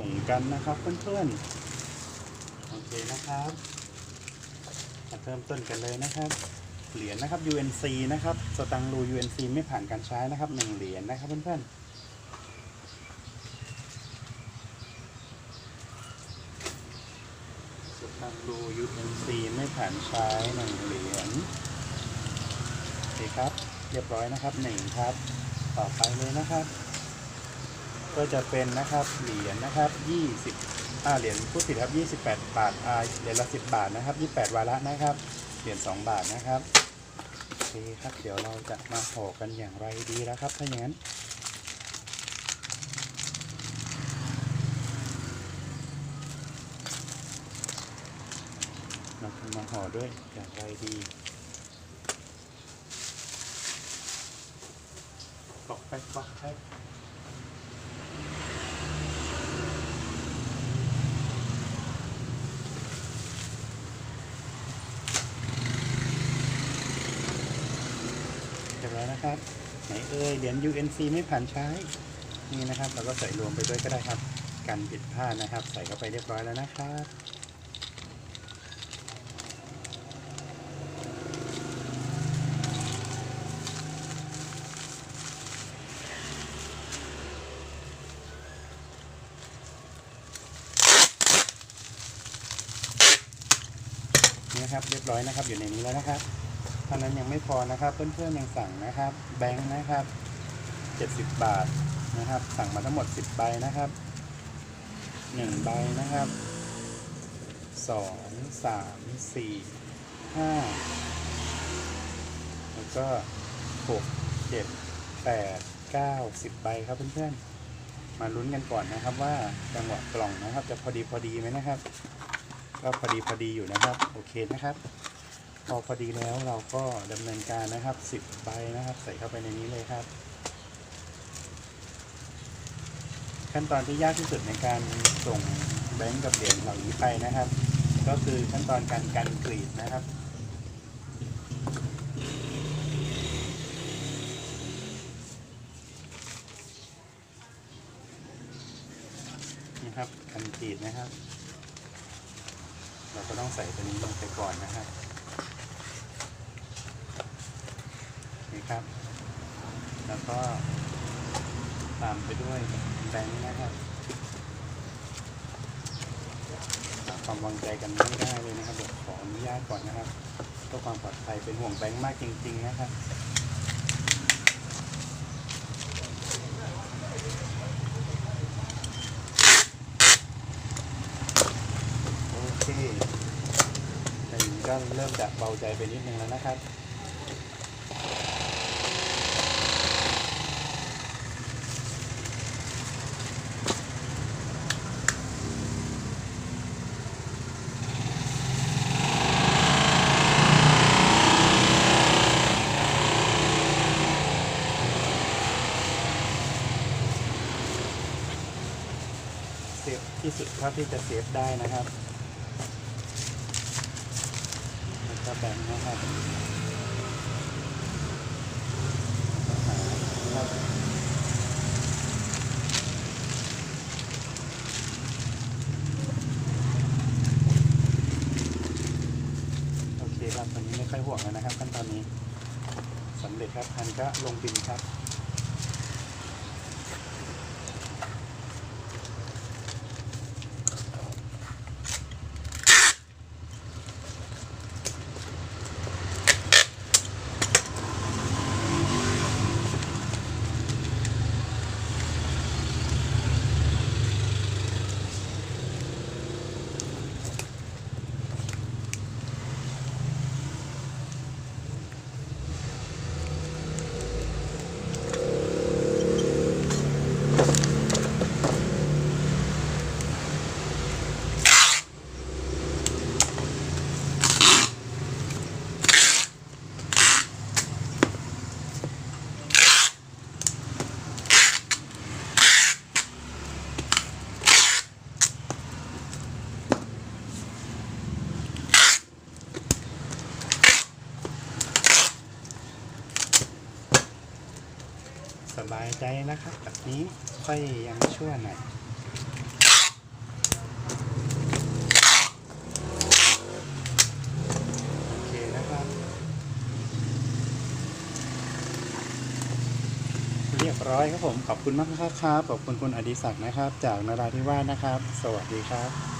ส่งกันนะครับเพื่อนๆโอเคนะครับมาเริ่มต้นกันเลยนะครับเหรียญนะครับ UNC นะครับสตังค์รู UNC ไม่ผ่านการใช้นะครับหนึ่งเหรียญนะครับเพื่อนๆสตังค์รู UNC ไม่ผ่านใช้หนึ่งเหรียญโอเคครับ เรียบร้อยนะครับหนึ่งครับ ต่อไปเลยนะครับ ก็จะเป็นนะครับเหรียญนะครับ20อ่าเหรียญพูดผิดครับ28 บาทอ่าเหรียญละ 10 บาทนะครับ 28 วาระนะครับ เหรียญ2บาทนะครับโอเคครับเดี๋ยวเราจะมาห่อกันอย่างไรดีแล้วครับ ถ้าอย่างนั้นเราจะมาห่อด้วยอย่างไรดีปอกไปปอกไป เรียบร้อย นะครับ ไหนเอ่ยเหรียญ UNC ไม่ผ่านใช้ นี่นะครับ เราก็ใส่รวมไปด้วยก็ได้ครับ กันผิดพลาดนะครับ ใส่เข้าไปเรียบร้อยแล้วนะครับนี่นะครับเรียบร้อยนะครับอยู่ในนี้แล้วนะครับ ท่านั้นยังไม่พอนะครับเพื่อนๆยังสั่งนะครับ แบงค์นะครับ 70 บาทนะครับ สั่งมาทั้งหมด 10 ใบนะครับ 1 ใบนะครับ 2 3 4 5 แล้วก็ 6 7 8 9 10 ใบครับเพื่อนๆ มาลุ้นกันก่อนนะครับว่าจังหวะกล่องนะครับ จะพอดีพอดีไหมนะครับ ก็พอดีพอดีอยู่นะครับ โอเคนะครับ อพอดีแล้วเราก็ดำเนินการนะครับ 10ใบนะครับ ใส่เข้าไปในนี้เลยครับ ขั้นตอนที่ยากที่สุดในการส่งแบงก์กับเหรียญเหล่านี้ไปนะครับ ก็คือขั้นตอนการกันกรีดนะครับนะครับกันกรีดนะครับ เราก็ต้องใส่ตัวนี้ลงไปก่อนนะครับ ครับ แล้วก็ตามไปด้วยแบงค์นะครับความวางใจกันไม่ได้เลยนะครับขออนุญาตก่อนนะครับเพื่อความปลอดภัยเป็นห่วงแบงค์มากจริง ๆ นะครับโอเคแต่อย่างนี้ก็เริ่มจะเบาใจไปนิดนึงแล้วนะครับ ฟที่สุดเท่าที่จะเซฟได้นะครับแล้วก็แบ่งนะครับโอเคครับตอนนี้ไม่ค่อยห่วงแล้วนะครับขั้นตอนนี้สำเร็จครับพันก็ลงบินครับ บายใจนะครับแบบนี้ค่อยยังชั่วหน่อยโอเคนะครับ เรียบร้อยครับผม ขอบคุณมากครับ ขอบคุณคุณอดิศักดิ์นะครับ จากนาราธิวาสนะครับ สวัสดีครับ